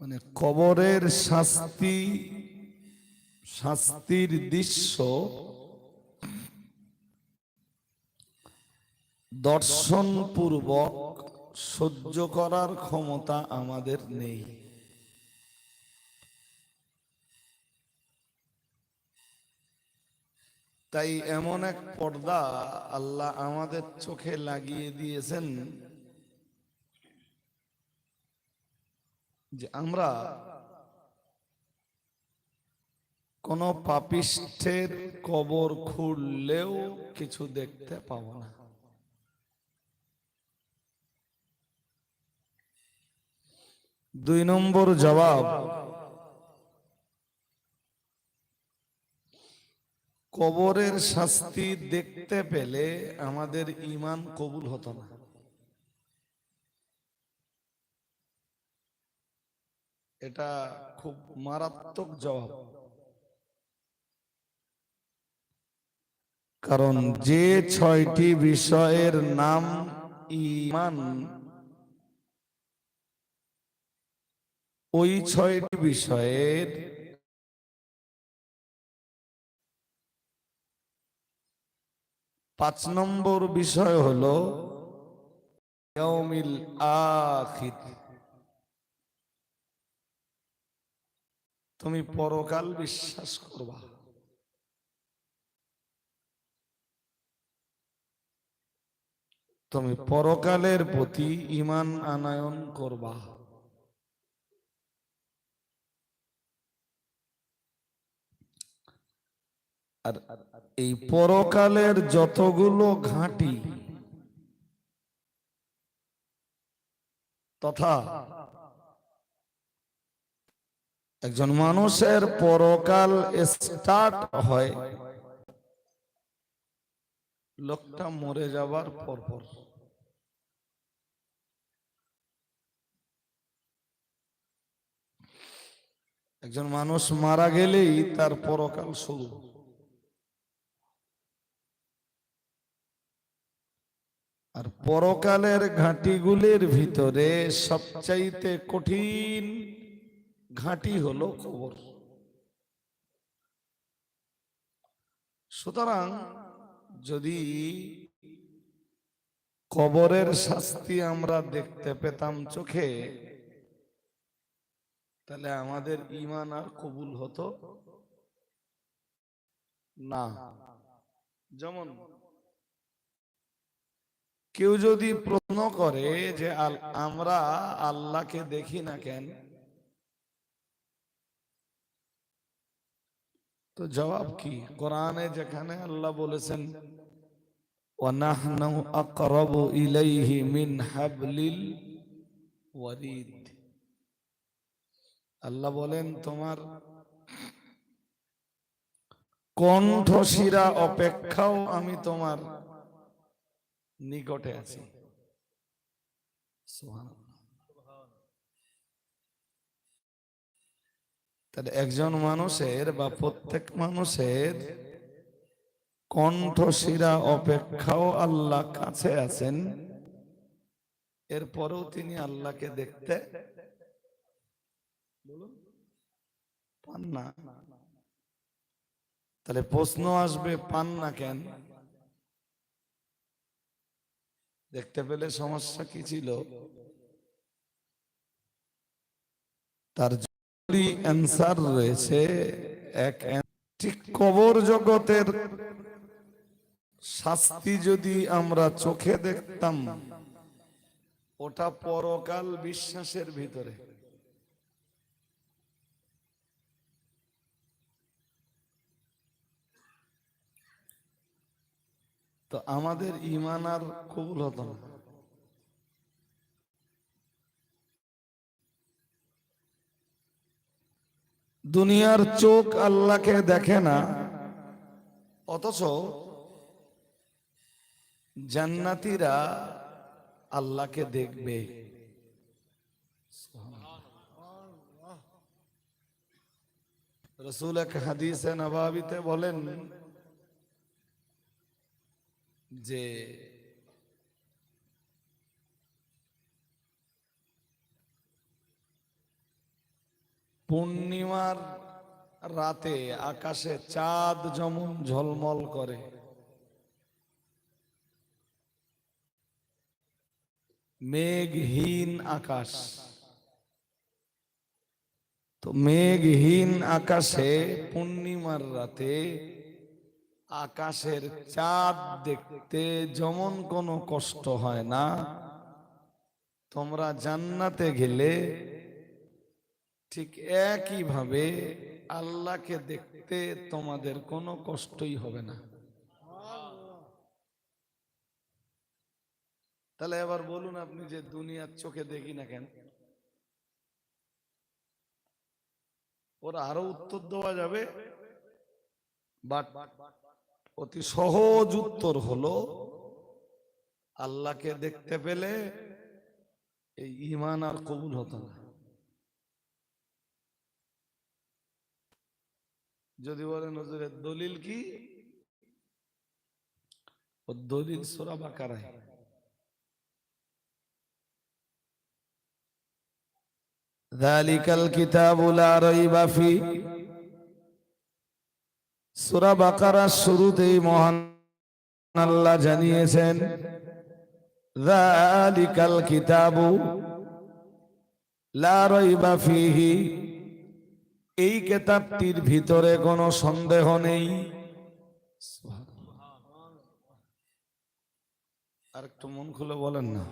মানে কবরের শাস্তি, শাস্তির দৃশ্য দর্শন পূর্বক সহ্য করার ক্ষমতা আমাদের নেই। তাই এমন এক পর্দা আল্লাহ আমাদের চোখে লাগিয়ে দিয়েছেন। আমরা কোন পাপিষ্ঠের কবর খুললেও কিছু দেখতে পাব না। দুই নম্বর জবাব, কবরের শাস্তি দেখতে পেলে আমাদের ইমান কবুল হতো না। এটা খুব মারাত্মক জবাব। কারণ যে ছয়টি বিষয়ের নাম ইমান ওই ছয়টি বিষয়ের পাঁচ নম্বর বিষয় হলো আখির। তুমি পরকাল বিশ্বাস করবা। তুমি পরকালের প্রতি ইমান আনায়ন করবা। আর এই পরকালের যতগুলো ঘাঁটি তথা একজন মানুষের পরকাল স্টার্ট হয়। লোকটা মরে যাবার পরপর। একজন মানুষ মারা গেলেই তার পরকাল শুরু। আর পরকালের ঘাঁটিগুলির ভিতরে সবচাইতে কঠিন ঘাঁটি হলো কবর। সুতরাং যদি কবরের শাস্তি আমরা দেখতে পেতাম চোখে, তাহলে আমাদের ইমান আর কবুল হতো না। যেমন কেউ যদি প্রশ্ন করে যে আমরা আল্লাহকে দেখি না কেন তো জবাব কি? কোরআনে যেখানে আল্লাহ বলেছেন, ওয়ানাহনু আকরাবু ইলাইহি মিন হাবলিল ওয়ারিদ। আল্লাহ বলেন, তোমার কণ্ঠশিরা অপেক্ষাও আমি তোমার নিকটে আছি। সুবহানাল্লাহ। তাহলে একজন মানুষের বা প্রত্যেক মানুষের কণ্ঠশিরা অপেক্ষাও আল্লাহ কাছে আছেন। এরপরেও তিনি আল্লাহকে দেখতে পান না। তাহলে প্রশ্ন আসবে, পান না কেন? দেখতে পেলে সমস্যা কি ছিল? তার অ্যান্সার রয়েছে, এক ঠিক কবর জগতের শাস্তি যদি আমরা চোখে দেখতাম, ওটা পরকাল বিশ্বাসের ভিতরে। তো আমাদের ইমান আর কবুল হতো না। দুনিয়ার চোখ আল্লাহকে দেখে না, অথচ জান্নাতীরা আল্লাহকে দেখবে। রসুল এক হাদিসে নবাবিতে বলেন যে পূর্ণিমার রাতে আকাশে চাঁদ যেমন ঝলমল করে। মেঘহীন আকাশ। তো মেঘহীন আকাশে পূর্ণিমার রাতে আকাশের চাঁদ দেখতে যেমন কোনো কষ্ট হয় না। তোমরা জান্নাতে গেলে ঠিক একই ভাবে আল্লাহকে দেখতে তোমাদের কোনো কষ্টই হবে না। তাহলে এবার বলুন আপনি যে দুনিয়ার চোখে দেখি না কেন? ওরা আরও উত্তর দেওয়া যাবে অতি সহজ উত্তর হলো, আল্লাহকে দেখতে পেলে এই ইমান আর কবুল হতো না। যদি বলেন হজুরের দলিল কি? ও দলিল সোরা বাকারায়। ذালিকাল কিতাব লা রাইবা ফি। সূরা শুরুতেই মহান আল্লাহ জানিয়েছেন দালিকাল কিতাব লা রাইবা ফিহি। এই কেতাবটির ভিতরে কোনো সন্দেহ নেই। আর একটু মন খুলে বলেন না।